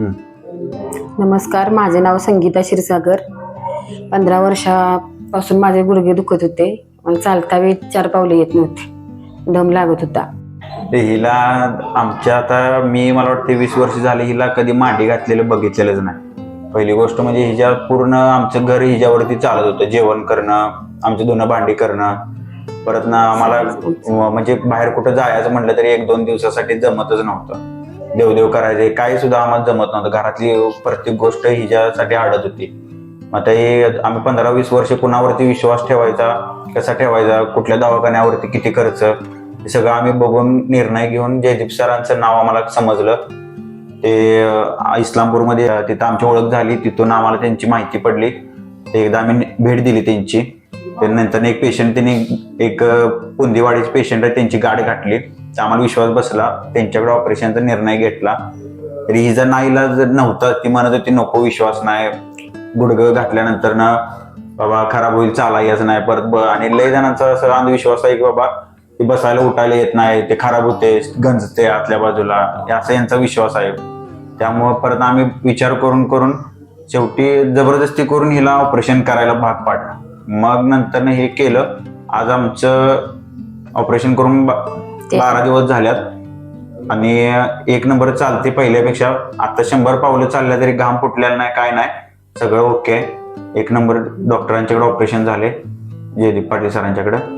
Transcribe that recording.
नमस्कार माझे नाव संगीता क्षीरसागर. पंधरा वर्षापासून माझे गुडघे दुखत होते. मला चालता वेळी चार पावले येत नव्हते. दम लागत होता. ते हिला आमच्या आता मी मला वाटते वीस वर्ष झाले हिला कधी मांडी घातलेलं बघितलेलंच नाही. पहिली गोष्ट म्हणजे हिच्या पूर्ण आमचं घर हिच्यावरती चालत होतं. जेवण करणं आमचं धुणं भांडी करणं. परत ना आम्हाला म्हणजे बाहेर कुठं जायचं म्हटलं तरी एक दोन दिवसासाठी जमतच नव्हतं. देवदेव करायचे काही सुद्धा आम्हाला जमत नव्हतं. घरातली प्रत्येक गोष्ट हिच्यासाठी आडत होती. मग आता हे आम्ही पंधरा वीस वर्ष कुणावरती विश्वास ठेवायचा कसा ठेवायचा कुठल्या दवाखान्यावरती किती खर्च हे सगळं आम्ही बघून निर्णय घेऊन जयदीप सरांचं नाव आम्हाला समजलं. ते इस्लामपूरमध्ये तिथं आमची ओळख झाली तिथून आम्हाला त्यांची माहिती पडली. ते एकदा आम्ही भेट दिली त्यांची. त्यानंतर एक पेशंट त्यांनी एक अं, पुंदीवाडीचे पेशंट आहे त्यांची गाठ घातली. तर आम्हाला विश्वास बसला. त्यांच्याकडे ऑपरेशनचा निर्णय घेतला. तरी हिचा नाईला जर नव्हता ती म्हणत होती नको विश्वास नाही. गुडघं घातल्यानंतर ना बाबा खराब होईल चाला यायचं नाही परत ब आणि लय जणांचा असा अंधविश्वास आहे की बाबा ते बसायला उठायला येत नाही ते खराब होते गंजते आतल्या बाजूला. असा यांचा विश्वास आहे. त्यामुळं परत आम्ही विचार करून करून शेवटी जबरदस्ती करून हिला ऑपरेशन करायला भाग पाडला. मग नंतर हे केलं. आज आमचं ऑपरेशन करून बा- बारा दिवस झाल्यात. आणि एक नंबर चालते पहिल्यापेक्षा. आता शंभर पावलं चालल्या तरी घाम फुटलेला नाही काय नाही. सगळं ओके एक नंबर डॉक्टरांच्याकडे ऑपरेशन झाले. जयदीप पाटील सरांच्याकडे